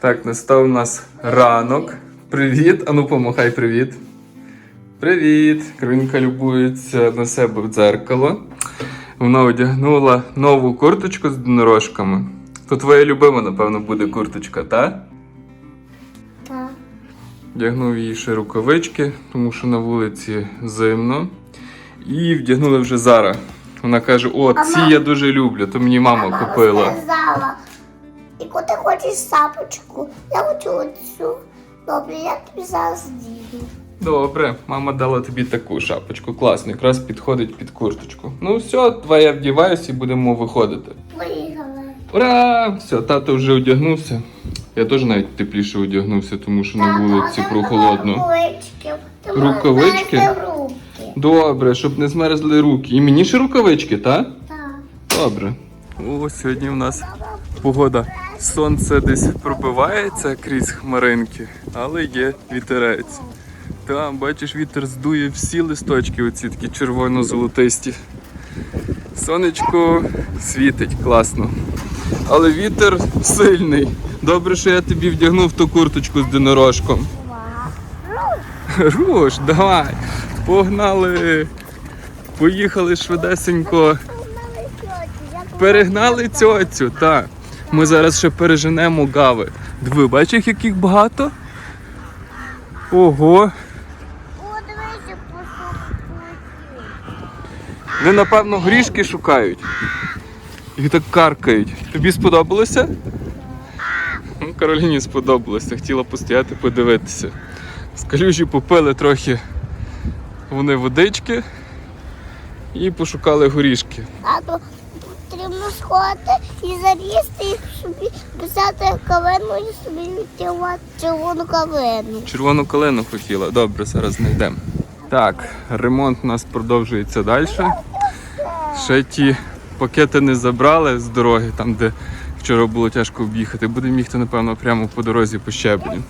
Так, настав у нас ранок. Привіт. Ану, помахай привіт. Привіт. Кровінка любується на себе в дзеркало. Вона одягнула нову курточку з донорожками. То твоя любима, напевно, буде курточка, та? Так. Вдягнув їй ще рукавички, тому що на вулиці зимно. І вдягнули вже зараз. Вона каже: О, ці я дуже люблю, то мені мама купила. Хочеш сапочку? Я хочу оцю. Добре, я тобі зараз діду. Добре, мама дала тобі таку шапочку. Класно, якраз підходить під курточку. Ну все, давай я вдіваюся і будемо виходити. Поїхали. Ура! Все, тато вже одягнувся. Я теж навіть тепліше одягнувся, тому що на вулиці прохолодно. Рукавички. Добре, щоб не змерзли руки. І мені ще рукавички, так? Так. Добре. О, сьогодні у нас погода. Сонце десь пробивається крізь хмаринки, але є вітерець. Там, бачиш, вітер здує всі листочки, оці такі червоно-золотисті. Сонечко світить класно. Але вітер сильний. Добре, що я тобі вдягнув ту курточку з динорожком. Руш, давай. Погнали. Поїхали швидесенько. Перегнали цьоцю, так. Ми зараз ще переженемо гави. Диви, бачиш, яких багато? Ого. Вони, напевно, грішки шукають. І так каркають. Тобі сподобалося? Ну, Кароліні сподобалося, хотіла постояти, подивитися. З калюжі попили трохи вони водички і пошукали горішки. Потрібно сходити і залізти, і собі взяти кавину і собі відтягувати червону кавину. Червону калину хотіла. Добре, зараз знайдемо. Так, ремонт у нас продовжується далі. Ще ті пакети не забрали з дороги, там, де вчора було тяжко об'їхати. Будемо їхати, напевно, прямо по дорозі по щебеню.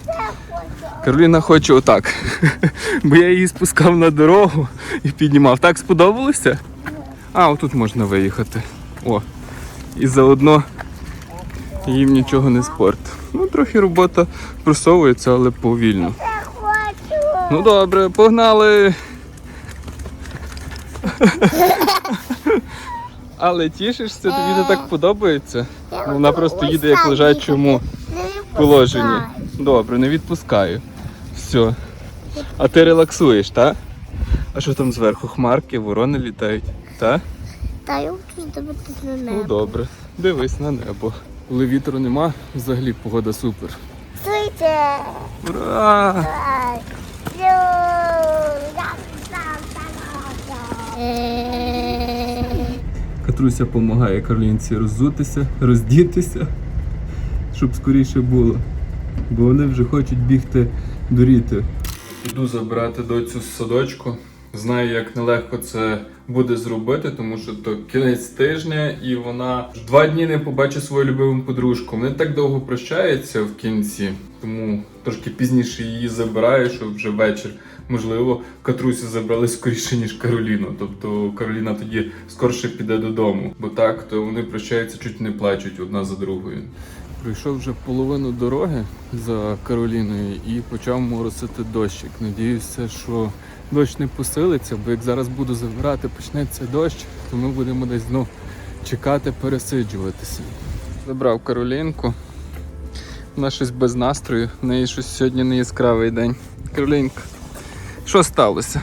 Кароліна хоче отак. Бо я її спускав на дорогу і піднімав. Так сподобалося? А, отут можна виїхати. О. І заодно їм нічого не спорт. Ну, трохи робота просовується, але повільно. Ну добре, погнали. Але тішишся, тобі не так подобається. Вона просто їде як в лежачому положенні. Добре, не відпускаю. Все. А ти релаксуєш, так? А що там зверху? Хмарки, ворони літають, так? Та я хочу здивитися на Ну добре. Дивись на небо. Коли вітру нема, взагалі погода супер. Стойте. Ура! Катруся допомагає Карлінці роззутися, роздітися, щоб скоріше було. Бо вони вже хочуть бігти до ріти. Іду забирати доцю з садочку. Знаю, як нелегко це буде зробити, тому що то кінець тижня, і вона два дні не побачить свою любиму подружку. Вони так довго прощаються в кінці, тому трошки пізніше її забираю, щоб вже вечір. Можливо, Катрусю забрали скоріше, ніж Кароліну. Тобто Кароліна тоді скорше піде додому. Бо так, то вони прощаються, чуть не плачуть одна за другою. Пройшов вже половину дороги за Кароліною і почав моросити дощик. Надіюся, що дощ не посилиться, бо як зараз буду забирати, почнеться дощ, то ми будемо десь знов чекати, пересиджуватися. Забрав Каролінку. Вона щось без настрою, в неї щось сьогодні не яскравий день. Каролінка, що сталося?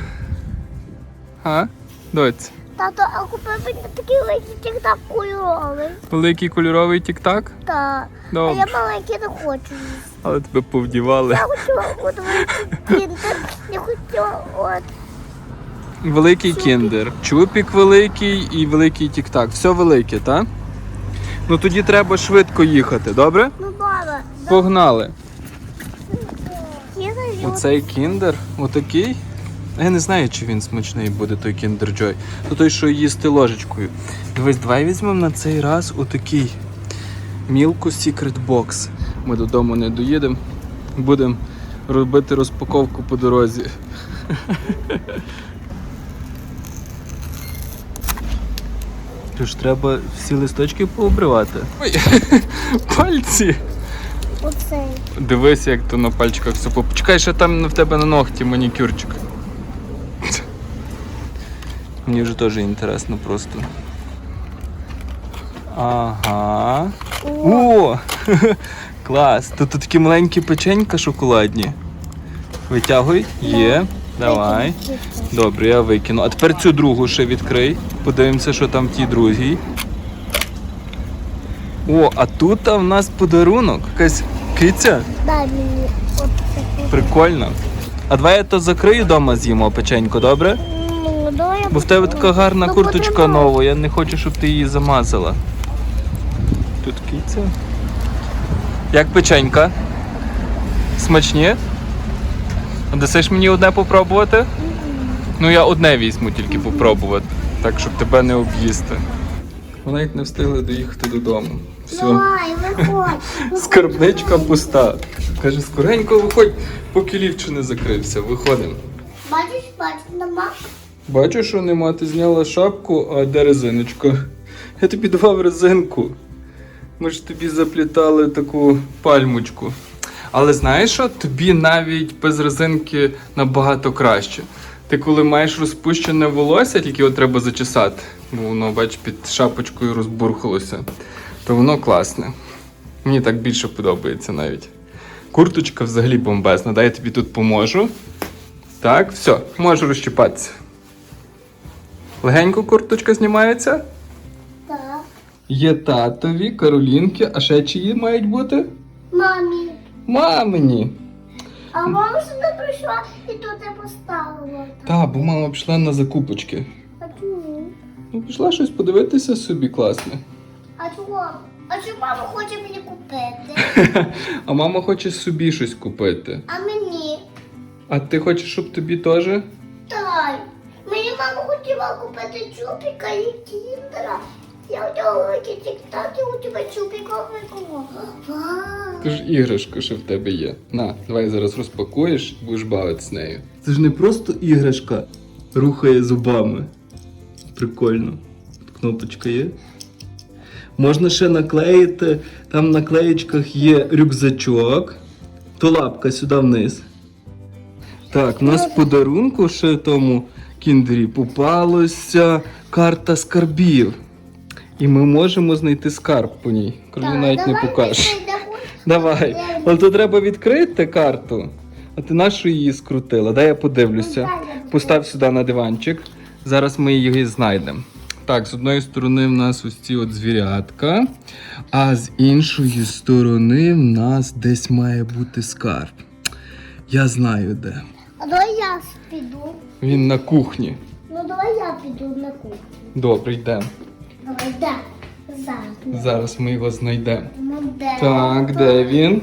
А? Доць, Тато, а купив такий великий тік-так кольоровий. великий кольоровий тік-так? Так. А я маленький не хочу. Але тебе повдівали. Я хочу от великий кіндер. Я хочу от. Великий кіндер. Чупік великий і великий тік-так. Все велике, так? Ну тоді треба швидко їхати, добре? Ну, добре. Погнали. Кіндер і от. Оцей кіндер, отакий. Я не знаю, чи він смачний буде той кіндер Джой. То той, що їсти ложечкою. Дивись, давай візьмемо на цей раз отакий Мілку Secret Box. Ми додому не доїдемо. Будемо робити розпаковку по дорозі. Тож треба всі листочки пообривати. Ой, пальці! Оцей. Дивись, як то на пальчиках все. Почекай, ще там в тебе на ногті манікюрчик. Мені вже теж інтересно просто. Ага. О! Клас! Тут такі маленькі печенька шоколадні. Витягуй. Є. Давай. Добре, я викину. А тепер цю другу ще відкрий. Подивимося, що там в тій другій. О, а тут в нас подарунок. Якась киця. Прикольно. А давай я то закрию вдома з'їмо печенько, добре? Давай я Бо в тебе така гарна Ну, курточка потримай. нова, я не хочу, щоб ти її замазала. Тут киця. Як печенька? Смачні? А Дасиш мені одне попробувати? Ну я одне візьму тільки попробувати, так щоб тебе не об'їсти. Ми навіть не встигли доїхати додому. Все. Давай, виходь. Скарбничка пуста. Каже, скоренько виходь, поки лівче не закрився. Виходимо. Бачиш, бачиш, нема. Бачу, що нема, ти зняла шапку, а де резиночка? Я тобі давав резинку. Ми ж тобі заплітали таку пальмочку. Але знаєш що? Тобі навіть без резинки набагато краще. Ти коли маєш розпущене волосся, тільки його треба зачесати, бо воно, бач, під шапочкою розбурхалося, то воно класне. Мені так більше подобається навіть. Курточка взагалі бомбезна. Дай я тобі тут поможу. Так, все, можу розчіпатися. Легенько курточка знімається. Так. Є татові, Каролінки, а ще чиї мають бути? Мамі. Мамині. А мама сюди прийшла і тут я поставила. Та, бо мама пішла на закупочки. А чому? Ну, пішла щось подивитися собі класне. А чого? А чому мама хоче мені купити? А мама хоче собі щось купити. А мені? А ти хочеш, щоб тобі теж? Хотіла купити чупіка і кіндера. Я у нього тік-так, у тебе чупіка. Вау. Це ж іграшка, що в тебе є. На, давай зараз розпакуєш будеш бавитися з нею. Це ж не просто іграшка рухає зубами. Прикольно. Кнопочка є. Можна ще наклеїти, там на клеєчках є рюкзачок, то лапка сюди вниз. Так, у нас в подарунку ще тому кіндері попалася карта скарбів. І ми можемо знайти скарб по ній. Так, навіть не давай покажеш. ми. Давай. Але то треба відкрити карту. А ти нашу її скрутила? Дай я подивлюся. Постав сюди на диванчик. Зараз ми її знайдемо. Так, з одної сторони в нас ось ці от звірятка, а з іншої сторони в нас десь має бути скарб. Я знаю де. А давай я піду. Він на кухні. Ну давай я піду на кухню. Добре, йдемо. Давай, де? Зараз. Зараз ми його знайдемо. Ну де? Так, де він?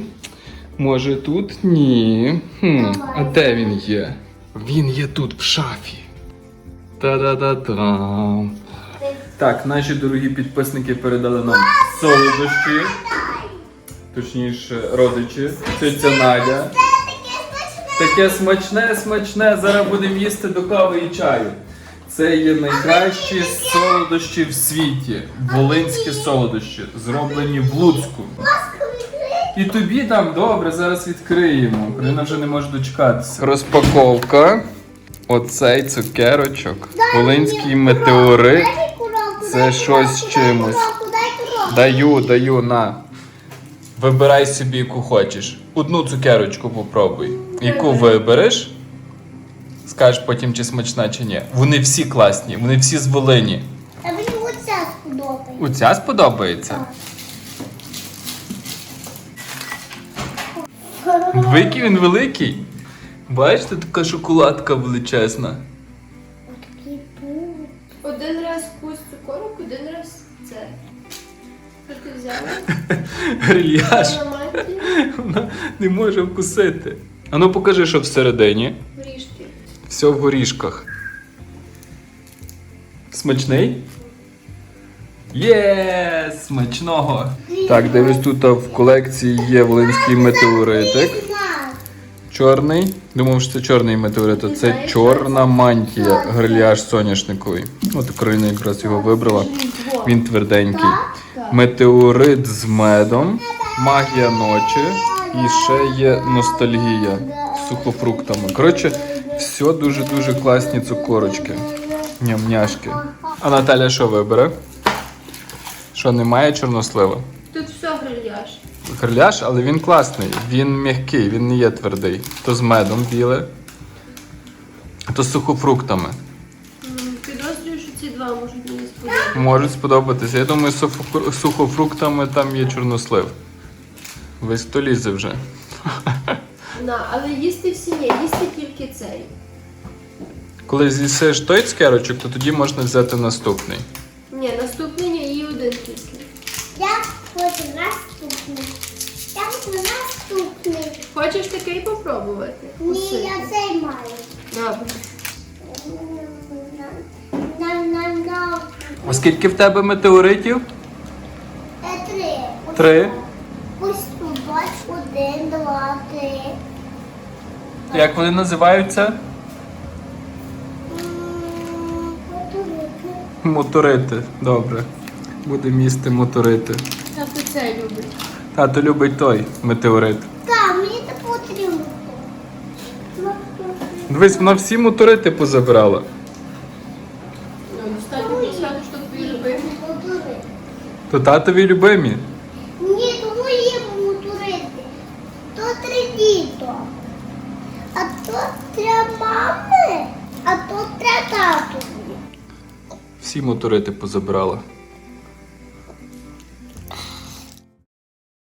Може тут? Ні. Хм, а де він є? Він є тут, в шафі. Та-да-да-да. Так, наші дорогі підписники передали нам солодощі. Точніше, родичі. Тетя Надя. Таке смачне, смачне. Зараз будемо їсти до кави і чаю. Це є найкращі солодощі в світі. Волинські солодощі, зроблені в Луцьку. І тобі там добре, зараз відкриємо. Україна вже не може дочекатися. Розпаковка. Оцей цукерочок. Волинський метеорит. Це щось з чимось. Даю, даю на. Вибирай собі, яку хочеш. Одну цукерочку попробуй. Яку вибереш? Скажеш потім, чи смачна, чи ні. Вони всі класні, вони всі з Волині. А мені оця сподобається. Оця сподобається? Великий він великий. Бачите, така шоколадка величезна. Один раз кусь цукорок, один раз це. Що ти взяла? Грильяж. Вона не може вкусити. А ну покажи, що всередині. горішки. Все в горішках. Смачний? Є! Смачного! Так, дивись, тут в колекції є волинський метеоритик. Чорний. Думав, що це чорний метеорит, а це чорна мантія, грильяж соняшниковий. От Україна якраз його вибрала. Він тверденький. Метеорит з медом, магія ночі, І ще є ностальгія з сухофруктами. Коротше, все дуже-дуже класні цукорочки. Ням-няшки. А Наталя що вибере? Що немає чорнослива? Тут все грильяж. Криляш, але він класний. Він м'який, він не є твердий. То з медом біле, то з сухофруктами. Підозрюю, що ці два можуть мені сподобатися. Можуть сподобатися. Я думаю, з сухофруктами там є чорнослив. Весь то лізе вже. На, але їсти всі ні, їсти тільки цей. Коли з'їсиш той цукерочок, то тоді можна взяти наступний. Ні, наступний ні, і один тільки. Я хочу наступний. Я хочу наступний. Хочеш такий попробувати? Ні, Уси. я цей маю. Добре. А скільки в тебе метеоритів? Е, Три. Три. Один, два, три. Як вони називаються? М, потулики. Моторити. Добре. Буде місти моторити. Тато цей любить. Тато любить той метеорит. Так, мені це потрібно. Дивись, вона всі моторити позабирала. Ну, достатньо То татові любимі. Ні, тому є мотурити. То діто. А то для мами, а то для татові. Всі моторити позабирала.